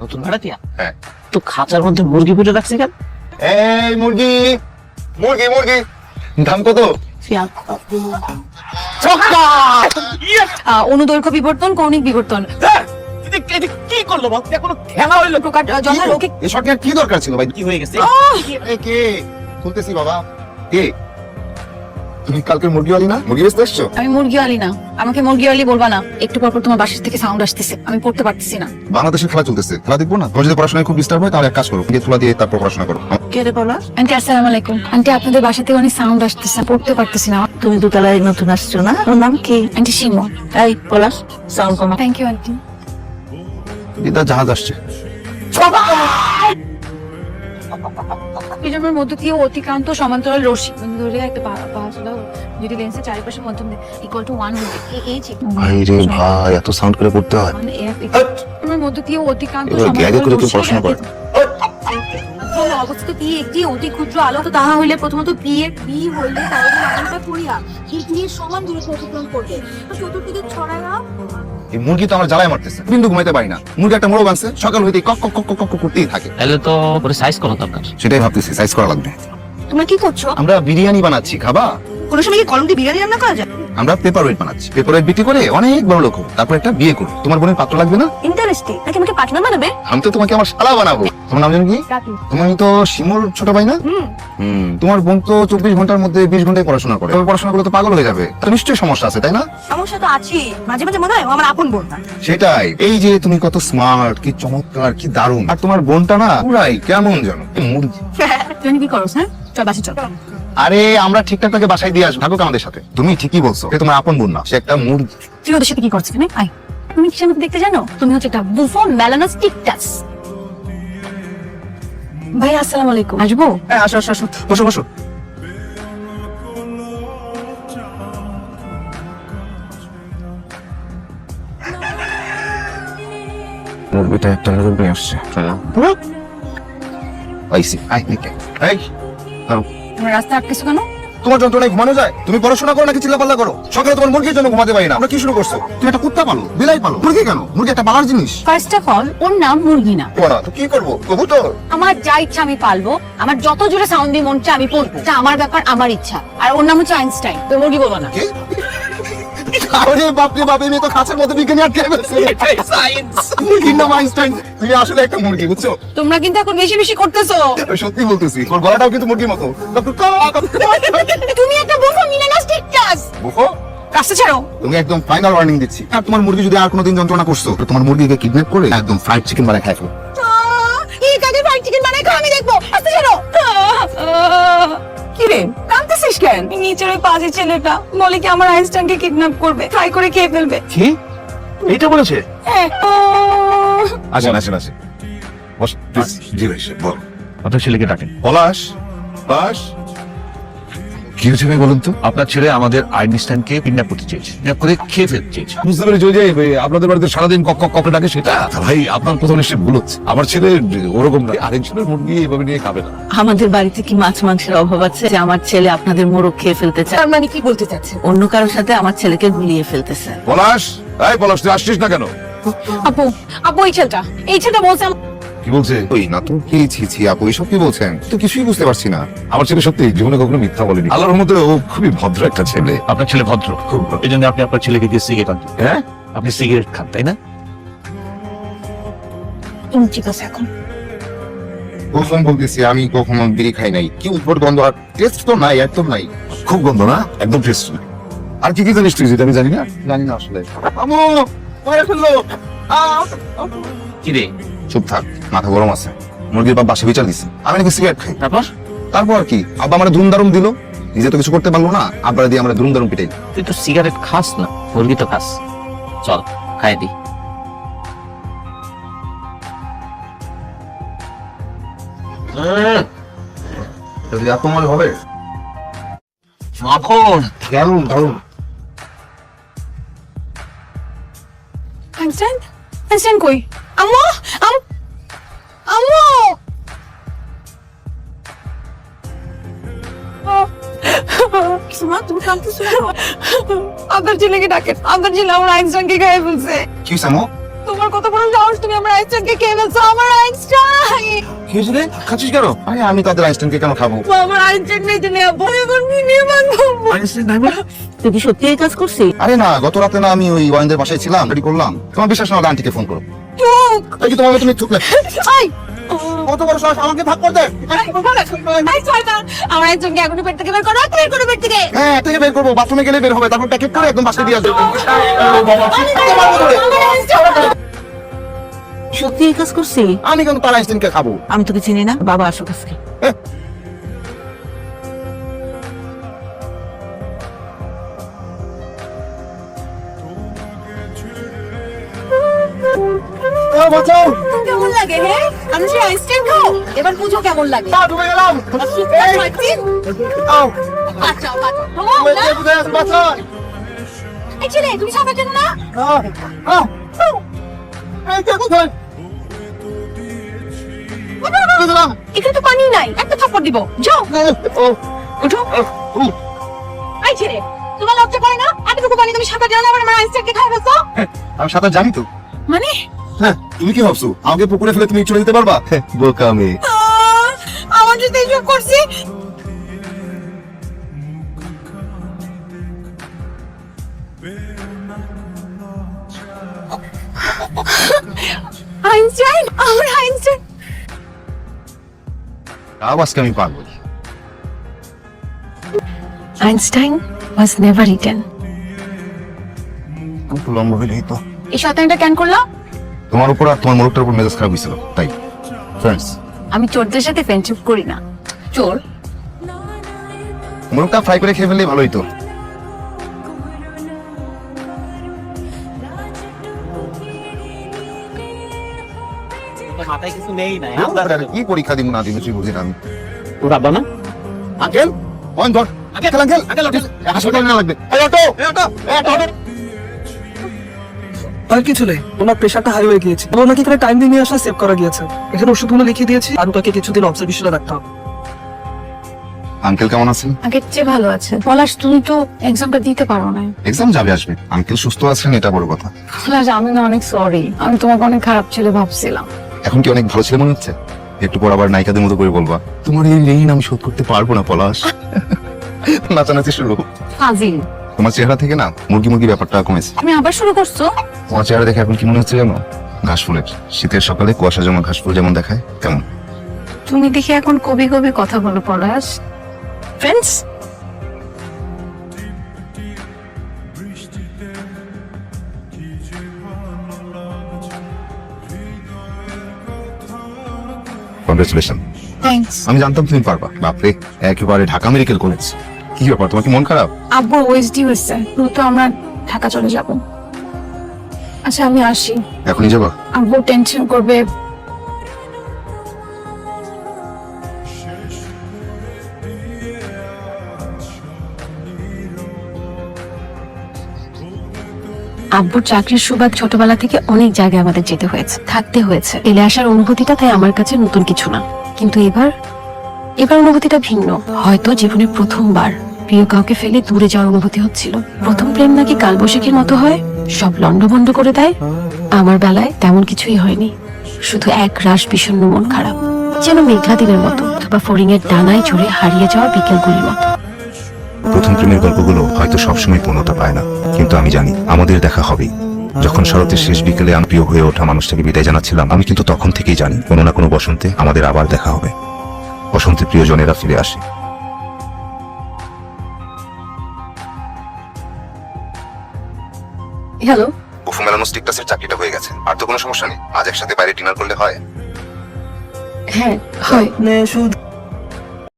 নতুন ভাড়াটিয়া হ্যাঁ। তো খাঁচার মধ্যে মুরগি পুজো রাখছে কেন? এই মুরগি মুরগি মুরগি। দাম কত? অনুদৈর্ঘ্য বিবর্তন কৌণিক বিবর্তন। কি করল কোনো খেলা হইল? কি দরকার ছিল ভাই? কি হয়ে গেছে? কে? খুলতেছি বাবা। কে? তুমি কালকে মুরগিওয়ালি না? মুরগি বেচতে এসছো? আমি মুরগিওয়ালি না। আমাকে মুরগিওয়ালি বলবা না। একটু পর পর তোমার বাসার থেকে সাউন্ড আসতেছে। আমি পড়তে পারতেছি না। বাংলাদেশের খেলা চলতেছে। খেলা দেখব না? তোমার যদি পড়াশোনায় খুব ডিস্টার্ব হয় তাহলে এক কাজ করো গিয়ে তুলা দিয়ে তারপর পড়াশোনা করো। কে রে বলা? আন্টি আসসালামু আলাইকুম। আন্টি আপনাদের বাসা থেকে অনেক সাউন্ড আসতেছে পড়তে পারতেছি না। তুমি দোতলায় নতুন আসছো না? ওর নাম কি? আন্টি শিমু এই পলাশ সাউন্ড কমা। থ্যাংক ইউ আন্টি দিদা জাহাজ আসছে। প্রিজমের মধ্য দিয়ে অতিক্রান্ত সমান্তরাল রশ্মি। ধরে একটা পা- পাঁচ দাও যদি লেন্সের চারিপাশে মধ্যম ইকুয়াল টু ওয়ান হবে এই যে ভাই রে ভাই এত সাউন্ড করে পড়তে হয়। মানে প্রিজমের মধ্য দিয়ে অতিক্রান্ত করে পড়াশোনা করে অবস্থিত পি একটি অতি ক্ষুদ্র আলোক তাহা হইলে প্রথমত পি এর পি হইলে তাহলে আলোটা করিয়া পি পি সমান দূরত্ব অতিক্রম করবে। তো চতুর্দিকে ছড়ায়া এই মুরগি তো আমার জ্বালায় মারতেছে। বিন্দু ঘুমাইতে পারি না। মুরগি একটা মোড়ক আনছে সকাল হইতে কক কক কক কক কক করতেই থাকে। তাহলে তো করে সাইজ করা দরকার। সেটাই ভাবতেছি সাইজ করা লাগবে। তোমরা কি করছ? আমরা বিরিয়ানি বানাচ্ছি খাবা? কোনো সময় কি কলম দিয়ে বিরিয়ানি রান্না করা যায়? আমরা পেপার ওয়েট বানাচ্ছি। পেপার ওয়েট বিক্রি করে অনেক বড় লোক হব। তারপর একটা বিয়ে করব। তোমার বোনের পাত্র লাগবে না? ইন্টারেস্টিং নাকি আমাকে পার্টনার বানাবে? আমি তো তোমাকে আমার শালা বানাবো। তোমার নাম জানো কি? তুমি তো শিমুর ছোট ভাই না? হুম। তোমার বোন তো চব্বিশ ঘণ্টার মধ্যে বিশ ঘন্টায় পড়াশোনা করে। তবে পড়াশোনা করলে তো পাগল হয়ে যাবে। তো নিশ্চয়ই সমস্যা আছে তাই না? সমস্যা তো আছি মাঝে মাঝে মনে হয় ও আমার আপন বোন না। সেটাই। এই যে তুমি কত স্মার্ট কি চমৎকার কি দারুণ। আর তোমার বোনটা না পুরাই কেমন জানো মুরগি। তুমি কি করো হ্যাঁ? চল বাসে চল। আরে আমরা ঠিকঠাক তাকে বাসায় দিয়ে আসব। থাকুক আমাদের সাথে। তুমি ঠিকই বলছো সে তোমার আপন বোন না। সে একটা মুরগি তুই ওদের সাথে কি করছ এখানে? আয়। তুমি কিসের মধ্যে দেখতে জানো? তুমি হচ্ছে একটা বুফো মেলানাস টিকটাস। ভাই আসসালামু আলাইকুম। আসব? হ্যাঁ আসো আসো আসো। বসো বসো। মুরগিটা একটা রূপে আসছে। পাইছি আই নিকে এই। তোমার রাস্তা আটকেছো কেন? তোমার যন্ত্রণায় ঘুমানো যায়? তুমি পড়াশোনা করো নাকি চিল্লাপাল্লা করো? সকালে তোমার মুরগির জন্য ঘুমাতে পারি না। আমরা কি শুরু করছ? তুমি একটা কুত্তা পালো বিলাই পালো। মুরগি কেন? মুরগি একটা পালার জিনিস। ফার্স্ট অফ অল ওর নাম মুরগি না। ওরা তো কি করব? কবুতর। আমার যা ইচ্ছা আমি পালবো। আমার যত জোরে সাউন্ড দিয়ে মন চায় আমি পড়ব। এটা আমার ব্যাপার আমার ইচ্ছা। আর ওর নাম হচ্ছে আইনস্টাইন তো মুরগি বলব না। আরে বাপরে বাপ এই তো খাঁচার মধ্যে বিজ্ঞানী আটকে ফেলছে মুরগির নাম আইনস্টাইন তুমি আসলে একটা মুরগি বুঝছ? তোমরা কিন্তু এখন বেশি বেশি করতেছো। আমি সত্যি বলতেছি তোমার গলাটাও কিন্তু মুরগির মতো। তুমি একটা বুফো মেলানাস টিকটাস বুফো? ছাড়ো। তুমি একদম ফাইনাল ওয়ার্নিং দিচ্ছি। আর তোমার মুরগি যদি আর কোনোদিন যন্ত্রণা করছ তো তোমার মুরগিকে কিডন্যাপ করে একদম ফ্রাইড চিকেন বানায় খাই ফেলো। এই কাকে ফ্রাইড চিকেন খাও আমি দেখব। ছাড়ো। কি রে কাঁদতেছিস কেন? নিচের ওই পাজি ছেলেটা বলে কি আমার আইনস্টাইনকে কিডন্যাপ করবে ফ্রাই করে খেয়ে ফেলবে। কি? এটা বলেছে? হ্যাঁ। আসেন আসেন আসেন। বস প্লিজ জি ভাই বল। আপনার ছেলেকে ডাকেন। পলাশ পলাশ কি হয়েছে ভাই বলুন তো? আপনার ছেলে আমাদের আইনস্টাইনকে কিডন্যাপ করতে চেয়েছে। কিডন্যাপ করে খেয়ে ফেলতে চেয়েছে। বুঝতে পেরেছি ওই যে এই আপনাদের বাড়িতে সারাদিন কক কক ককে ডাকে সেটা? তা ভাই আপনার প্রথম নিশ্চয়ই ভুল হচ্ছে। আমার ছেলে ওরকম না। আরেকজনের মুরগি এভাবে নিয়ে খাবে না। আমাদের বাড়িতে কি মাছ মাংসের অভাব আছে যে আমার ছেলে আপনাদের মোরগ খেয়ে ফেলতে চায়? তার মানে কি বলতে চাচ্ছে অন্য কারোর সাথে আমার ছেলেকে গুলিয়ে ফেলতেছে। পলাশ? এই পলাশ তুই আসছিস না কেন? আপু আপু এই ছেলেটা এই ছেলেটা বলছে কি বলছে? ওই না তো কি ছি ছি আপু এসব কি বলছেন? তো কিছুই বুঝতে পারছি না। আমার ছেলে সত্যি জীবনে কখনো মিথ্যা বলেনি। আল্লাহর মধ্যে ও খুবই ভদ্র একটা ছেলে। আপনার ছেলে ভদ্র? খুব ভদ্র। এই জন্য আপনি আপনার ছেলেকে দিয়ে সিগারেট আনতেন হ্যাঁ? আপনি সিগারেট খান তাই না? তুমি ঠিক আছে এখন। প্রথম বলতেছি আমি কখনো বিড়ি খাই নাই। কি উদ্ভট গন্ধ আর টেস্ট তো নাই একদম নাই। খুব গন্ধ না? একদম টেস্ট আর কি কি জানিস তুই যেটা আমি জানি না? জানি না আসলে। আমু পরে ফেলল। কি রে? চুপ থাক মাথা গরম আছে। মুরগির বাপ বাসে বিচার দিছে। আমি নাকি সিগারেট খাই। তারপর? তারপর কি? আব্বা আমার ধুম দারুম দিল। নিজে তো কিছু করতে পারল না আব্বা দিয়ে আমরা ধুম দারুম পিটাই। তুই তো সিগারেট খাস না মুরগি তো খাস। চল খাই দি। যদি এত মজা হবে? মাখন। কই? আম্মু আম আম্মু মা তুমি কাঁদতেছো আপনার ছেলেকে ডাকেন আপনার ছেলে আমার আইনস্টাইনকে খাইয়ে ফেলছে কি হয়েছে আমু তোমার কত বড় সাহস তুমি আমার আইনস্টাইনকে খেয়ে ফেলছো আমার আইনস্টাইন কি হয়েছে রে খাচ্ছিস কেন আরে আমি তাদের আইনস্টাইনকে কেন খাব আমার আইনস্টাইন নেই জেনে নিয়ে বাঁধবো তুই কি সত্যি এই কাজ করছিস আরে না গত রাতে না আমি ওই ওয়াইনদের বাসায় ছিলাম রেডি করলাম তোমার বিশ্বাস না হলে আন্টিকে ফোন করো চুপ এই কি তোমার তুমি থুকলে আই কত বড় সাহস আমাকে ভাগ করতে আমার একজনকে এখনই পেট থেকে বের করো বের করো পেট থেকে হ্যাঁ থেকে বের করব বাথরুমে গেলে বের হবে তারপর প্যাকেট করে একদম বাসায় দিয়ে আসবে সত্যি এই কাজ করছি? আমি কেন তার আইসক্রিমকে খাব। আমি তোকে চিনি না বাবা আসুক আজকে। ও কেমন লাগে হ্যাঁ আমি সেই আইসক্রিম খাও এবার বুঝো কেমন লাগে। পা ডুবে গেলাম। আও। বাঁচাও বাঁচাও। বাঁচাও। এই ছেলে তুমি না? আও আও এই কে কোথায়? ডুবে গেলাম এখানে তো পানি নাই। একটা থাপ্পড় দিব। যাও। উঠো। ও এই ছেলে তোমার লজ্জা করে না? এতটুকু পানি তুমি সাঁতার জানো না আবার আমার আইসক্রিমকে খাই ফেলছো? আমি সাঁতার জানি তো। মানে? হ্যাঁ তুমি কি ভাবছ? আমাকে পুকুরে ফেলে তুমি চলে যেতে পারবা? বোকা আমি আমার সাথে এইসব করছি। আইনস্টাইন আমার তাও আজকে আমি পারব আইনস্টাইন ওয়াজ নেভার রিটেন একটু লম্বা হইলেই তো এই শয়তানটা কেন করলাম তোমার উপর আর তোমার মোরগটার উপর মেজাজ খারাপ হয়েছিল তাই। ফ্রেন্ডস আমি চোরদের সাথে ফ্রেন্ডশিপ করি না। চোর। মরুটা ফ্রাই করে খেয়ে ফেললেই ভালো হইতো। মাথায় কিছু নেই না। কি পরীক্ষা দিব না দিব তুই বুঝি না আমি? তোর আব্বা না আঙ্কেল? ওয়ান ধর। Uncle uncle uncle. হাসপাতালে না লাগবে। এই অটো! এই অটো! এই অটো! অটো আর কিছু নেই। ওনার প্রেশারটা হাই হয়ে গিয়েছে। ওনাকে এখানে টাইম দিয়ে নিয়ে আসা সেভ করা গিয়েছে। এখানে ওষুধগুলো লিখে দিয়েছি। আর ওটাকে কিছুদিন অবজারভেশনে রাখতে হবে। আঙ্কেল কেমন আছেন? আগের চেয়ে ভালো আছে। পলাশ তুমি তো এক্সামটা দিতে পারো না। এক্সাম যাবে আসবে। আঙ্কেল সুস্থ আছেন এটা বড় কথা। পলাশ আমি না অনেক সরি আমি তোমাকে অনেক খারাপ ছেলে ভাবছিলাম। এখন কি অনেক ভালো ছেলে মনে হচ্ছে? একটু পর আবার নায়িকাদের মতো করে বলবা তোমার এই ঋণ আমি শোধ করতে পারব না পলাশ। নাচানাচি শুরু। ফাজিল। তোমার চেহারা থেকে না মুরগি মুরগি ব্যাপারটা কমেছে। তুমি আবার শুরু করছ? তোমার চেহারা দেখে এখন কি মনে হচ্ছে জানো? ঘাস ফুলের। শীতের সকালে কুয়াশা জমা ঘাস ফুল যেমন দেখায় তেমন। তুমি দেখি এখন কবি কবি কথা বলো পলাশ। ফ্রেন্ডস কংগ্রেচুলেশন থ্যাঙ্কস আমি জানতাম তুমি পারবা। বাপরে একেবারে ঢাকা মেডিকেল কলেজ। কি ব্যাপার তোমার কি মন খারাপ? আব্বু ওএসডি হয়েছে। তো আমরা ঢাকা চলে যাব। আচ্ছা আমি আসি। এখনই যাবা? আব্বু টেনশন করবে। আব্বুর চাকরির সুবাদ ছোটবেলা থেকে অনেক জায়গায় আমাদের যেতে হয়েছে, থাকতে হয়েছে। এলে আসার অনুভূতিটা তাই আমার কাছে নতুন কিছু না। কিন্তু এবার এবার অনুভূতিটা ভিন্ন। হয়তো জীবনের প্রথমবার প্রিয় কাউকে ফেলে দূরে যাওয়ার অনুভূতি হচ্ছিল। প্রথম প্রেম নাকি কালবৈশাখীর মতো হয়? সব লন্ডভন্ড করে দেয়? আমার বেলায় তেমন কিছুই হয়নি। শুধু এক রাশ বিষণ্ণ মন খারাপ। যেন মেঘলা দিনের মতো বা ফড়িং এর ডানায় চড়ে হারিয়ে যাওয়া বিকেলগুলির মতো। প্রথম প্রেমের গল্পগুলো হয়তো সবসময় পূর্ণতা পায় না কিন্তু আমি জানি আমাদের দেখা হবেই। যখন শরতের শেষ বিকেলে আমি প্রিয় হয়ে ওঠা মানুষটাকে বিদায় জানাচ্ছিলাম আমি কিন্তু তখন থেকেই জানি কোনো না কোনো বসন্তে আমাদের আবার দেখা হবে। বসন্তে প্রিয়জনেরা ফিরে আসে। হ্যালো। উফু মেলানো স্টিকটাসের চাকরিটা হয়ে গেছে। আর তো কোনো সমস্যা নেই। আজ একসাথে বাইরে ডিনার করলে হয়? হ্যাঁ হয়। শুধু